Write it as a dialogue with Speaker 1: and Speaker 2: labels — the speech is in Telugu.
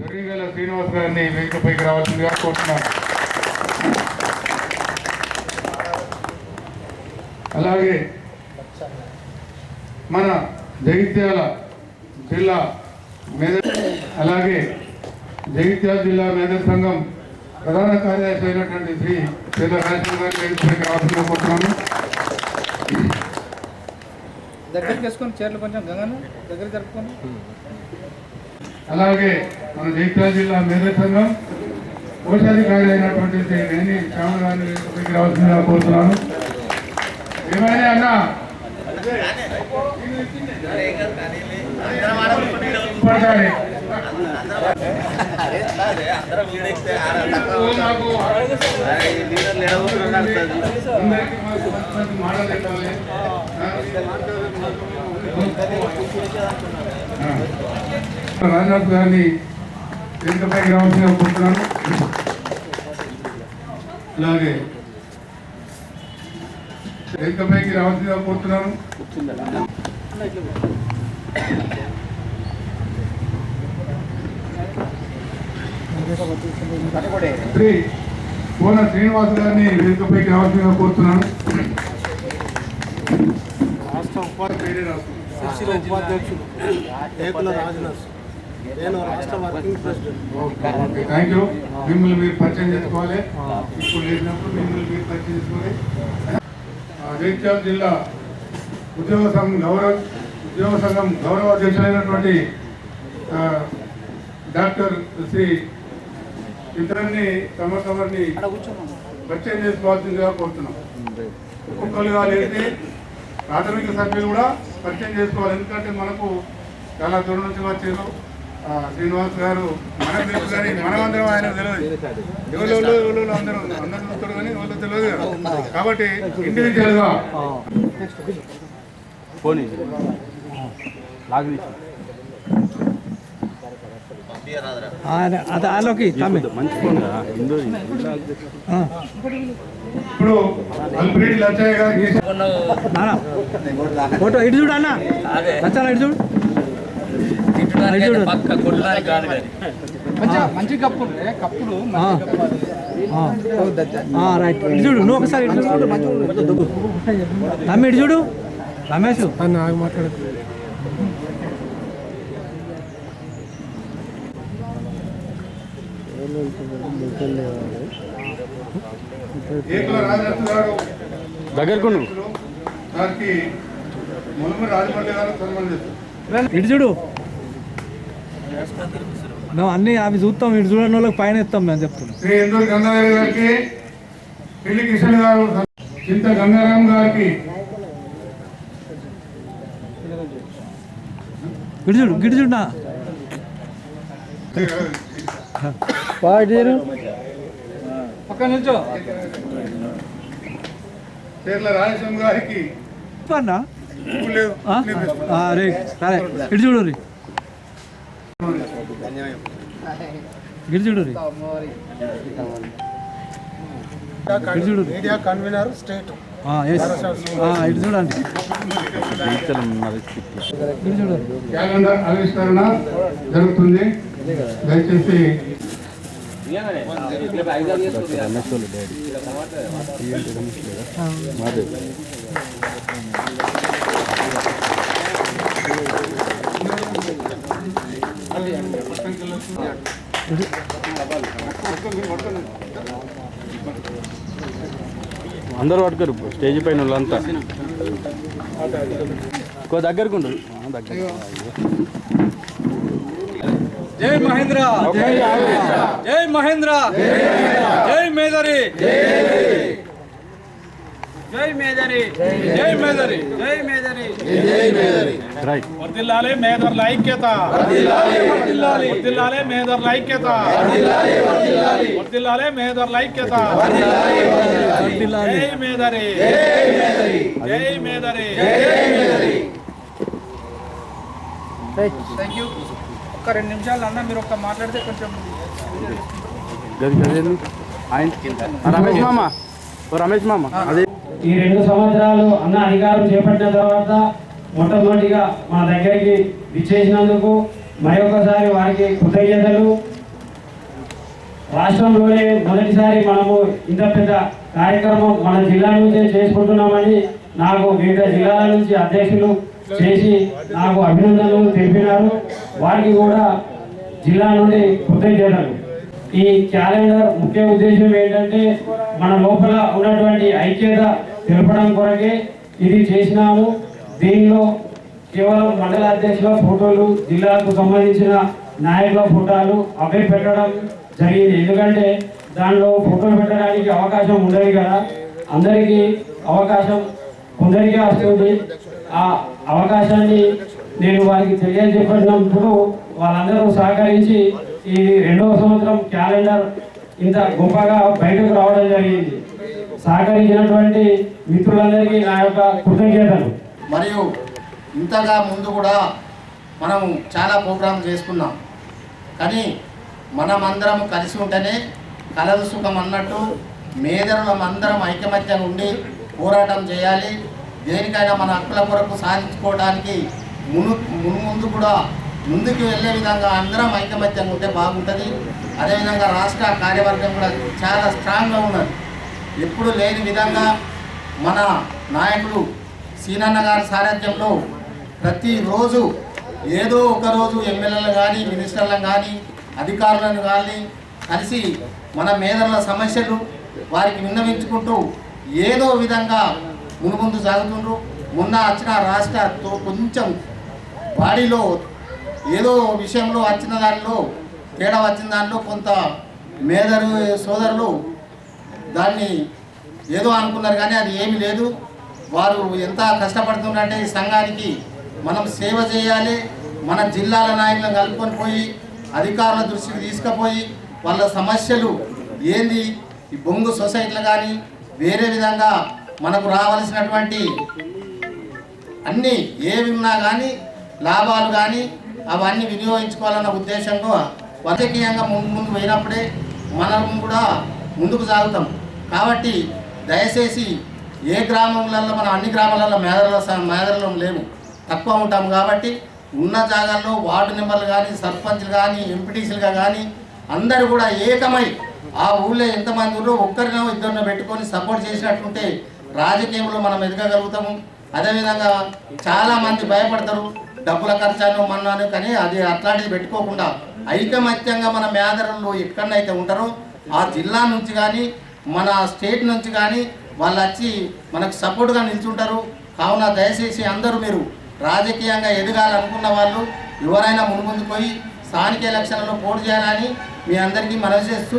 Speaker 1: జర్రిగల శ్రీనివాస్ గారిని వేదికపైకి రావాల్సిందిగా కోరుతున్నాను. అలాగే మన జగిత్యాల జిల్లా మేధ అలాగే జగిత్యాల జిల్లా మేధ సంఘం ప్రధాన కార్యదర్శి అయినటువంటి శ్రీ పేద రాజేశ్వర గారి వేదికపైకి రావాల్సిందిగా కోరుతున్నాను.
Speaker 2: దగ్గరికి వేసుకొని చీరలు కొంచెం గంగను దగ్గర జరుపుకొని.
Speaker 1: అలాగే మన జగిత్యాల జిల్లా మేధ సంఘం కోశాధికారి అయినటువంటి శ్రీ వేణి శ్యామ గారిని రావాల్సిందిగా కోరుతున్నాను ఏమైనా అన్నా పడతాయి. నాకు రాజనాథ్ గారిని వేదికపైకి రావాల్సిందిగా కోరుతున్నాను అలాగే వేదికపైకి రావాల్సిందిగా కోరుతున్నాను. శ్రీ కోన శ్రీనివాస్ గారిని వేదికపైకి రావాల్సిందిగా కోరుతున్నాను. రాస్తున్నాను.
Speaker 3: ఉపాధ్యక్షుడు ఏకుల రాజనర్స్ నేను రాష్ట్ర working president.
Speaker 1: Okay thank you మిమ్మల్ని మీరు పరిచయం చేసుకోవాలి. ఇప్పుడు లేచినప్పుడు మిమ్మల్ని మీరు పరిచయం చేసుకోవాలి. ఆ, జగిత్యాల జిల్లా ఉద్యోగ సంఘం గౌరవ ఉద్యోగ సంఘం గౌరవ అధ్యక్షులైనటువంటి డాక్టర్ శ్రీ ఇద్దరిని తమ తమరిని పరిచయం చేసుకోవాల్సిందిగా కోరుతున్నాం. ఒక్కొక్కరుగా లేస్తే ప్రాథమిక సభ్యులు కూడా పరిచయం చేసుకోవాలి. ఎందుకంటే మనకు చాలా దూరం నుంచి వచ్చారు. శ్రీనివాస్ గారు మనకు తెలుసు కానీ మనమందరం ఆయన తెలియదు. ఎవరు ఎవరు ఎవరు అందరూ అందరూ చూస్తారు కానీ ఎవరు తెలియదు కదా. కాబట్టి ఇండివిజువల్గా
Speaker 4: పోనీ. కదా. హిందూ
Speaker 1: ఇప్పుడు
Speaker 2: ఫోటో ఇటు చూడు అన్న. ఇటు చూడు. మంచి కప్పులు కప్పులు రైట్. ఇటు చూడు నువ్వు ఒకసారి ఇటు చూడు. తమ్మి ఇటు చూడు. రమేష్. మాట్లాడు.
Speaker 4: దగ్గరకు
Speaker 1: గారికి మునుమరి రాజమల్లి గారు సన్మానిస్తారు
Speaker 2: ఇటు చూడు. అన్ని అవి చూస్తాం ఇటు చూడని వాళ్ళకి పైన ఇస్తాం మేము చెప్తున్నాం.
Speaker 1: శ్రీ ఇందూరు గంగాధర్ గారికి పిల్లి కిషన్ గారు చింత గంగారాం గారికి.
Speaker 2: ఇటు చూడు గిటు చూడు నా. పక్క నుంచో
Speaker 1: చీర్ల రాజేశ్వరం గారికి.
Speaker 2: అన్నా రే సరే ఇటు చూడు రీ ఇటు చూడు రీ చూడు
Speaker 3: మీడియా కన్వీనర్ స్టేట్
Speaker 2: ఇటు చూడండి
Speaker 1: క్యాలెండర్ ఆవిష్కరణ జరుగుతుంది దయచేసి మాదే
Speaker 4: అందరూ పట్టుకోరు స్టేజ్ పైన వాళ్ళంతా. ఇంకో దగ్గరకు ఉండు. ఆ, దగ్గర.
Speaker 2: జై మహేంద్ర. జై మహేంద్ర. జై మేదరి. జై మేదరి. జై మేదరి. జై మేదరి.
Speaker 4: రైట్.
Speaker 5: వర్దిల్లాలే మేధర్ల ఐక్యత. వర్దిల్లాలే. ఐక్యత. వర్దిల్లాలే మేధర్ల ఐక్యత. జై మేధరి జై
Speaker 2: రెండు నిమిషాలు అన్న మీరు ఒక్క మాట్లాడితే కొంచెం
Speaker 4: గది గది ఆయన? ఆ, రమేష్ మామ. రమేష్ మామ. అదే
Speaker 6: ఈ రెండు సంవత్సరాలు అన్న అధికారం చేపట్టిన తర్వాత మొట్టమొదటిగా మా దగ్గరికి విచ్చేసినందుకు మరొకసారి వారికి కృతజ్ఞతలు. రాష్ట్రంలోనే మొదటిసారి మనము ఇంత పెద్ద కార్యక్రమం మన జిల్లా నుంచే చేసుకుంటున్నామని నాకు వివిధ జిల్లాల నుంచి అధ్యక్షులు చేసి నాకు అభినందనలు తెలిపినారు. వారికి కూడా జిల్లా నుండి కృతజ్ఞతలు. ఈ క్యాలెండర్ ముఖ్య ఉద్దేశం ఏంటంటే మన లోపల ఉన్నటువంటి ఐక్యత తెలపడం కొరకే ఇది చేసినాము. దీనిలో కేవలం మండల అధ్యక్షుల ఫోటోలు జిల్లాకు సంబంధించిన నాయకుల ఫోటోలు అవే పెట్టడం జరిగింది. ఎందుకంటే దానిలో ఫోటోలు పెట్టడానికి అవకాశం ఉండదు కదా. అందరికీ అవకాశం కొందరికే వస్తుంది ఆ అవకాశాన్ని నేను వారికి తెలియజెప్పినప్పుడు వాళ్ళందరూ సహకరించి ఈ రెండవ సంవత్సరం క్యాలెండర్ ఇంత గొప్పగా బయటకు రావడం జరిగింది. సహకరించినటువంటి మిత్రులందరికీ నా యొక్క కృతజ్ఞతలు.
Speaker 7: మరియు ఇంతగా ముందు కూడా మనం చాలా ప్రోగ్రాం చేసుకున్నాం. కానీ మనమందరం కలిసి ఉంటేనే కలదు సుఖం అన్నట్టు మేధరులం అందరం ఐకమత్యంగా ఉండి పోరాటం చేయాలి. దేనికైనా మన హక్కుల కొరకు సాధించుకోవడానికి మును మును ముందు కూడా ముందుకు వెళ్ళే విధంగా అందరం ఐకమత్యంగా ఉంటే బాగుంటుంది. అదేవిధంగా రాష్ట్ర కార్యవర్గం కూడా చాలా స్ట్రాంగ్గా ఉన్నది. ఎప్పుడు లేని విధంగా మన నాయకుడు సీనన్న గారి సారథ్యంలో ప్రతిరోజు ఏదో ఒకరోజు ఎమ్మెల్యేలను ఎమ్మెల్యేలు కానీ మినిస్టర్లను కానీ అధికారులను కానీ కలిసి మన మేధల సమస్యలు వారికి విన్నవించుకుంటూ ఏదో విధంగా మునుముందు సాగుతుండ్రు. మొన్న వచ్చిన రాష్ట్రతో కొంచెం బాడీలో ఏదో విషయంలో వచ్చిన దానిలో తేడా వచ్చిన దానిలో కొంత మేధరు సోదరులు దాన్ని ఏదో అనుకున్నారు కానీ అది ఏమీ లేదు. వారు ఎంత కష్టపడుతున్నారంటే ఈ సంఘానికి మనం సేవ చేయాలి మన జిల్లాల నాయకులను కలుపుకొని పోయి అధికారుల దృష్టికి తీసుకుపోయి వాళ్ళ సమస్యలు ఏంది? ఈ బొంగు సొసైటీలు కానీ వేరే విధంగా మనకు రావాల్సినటువంటి అన్నీ ఏవి ఉన్నా కానీ లాభాలు కానీ అవన్నీ వినియోగించుకోవాలన్న ఉద్దేశంతో రాజకీయంగా ముందు ముందు పోయినప్పుడే మనం కూడా ముందుకు సాగుతాం. కాబట్టి దయచేసి ఏ గ్రామంలలో మనం అన్ని గ్రామాలలో మేదల మేదరలో లేము తక్కువ ఉంటాం కాబట్టి ఉన్న జాగాల్లో వార్డు మెంబర్లు కానీ సర్పంచ్లు కానీ ఎంపీటీసీలుగా కానీ అందరూ కూడా ఏకమై ఆ ఊళ్ళో ఎంతమంది ఉన్నారో ఒక్కరినో ఇద్దరినో పెట్టుకొని సపోర్ట్ చేసినట్టుంటే రాజకీయంలో మనం ఎదగగలుగుతాము. అదేవిధంగా చాలా మంది భయపడతారు. డబ్బుల ఖర్చాను మన్నాను కానీ అది అట్లాంటిది పెట్టుకోకుండా ఐకమత్యంగా మన మేదరంలో ఎక్కడైతే ఉంటారో ఆ జిల్లా నుంచి కానీ మన స్టేట్ నుంచి కానీ వాళ్ళు వచ్చి మనకు సపోర్ట్గా నిల్చుంటారు. కావున దయచేసి అందరూ మీరు రాజకీయంగా ఎదగాలనుకున్న వాళ్ళు ఎవరైనా మునుముందు పోయి స్థానిక ఎలక్షన్లలో పోటీ చేయాలని మీ అందరికీ మనవి చేస్తూ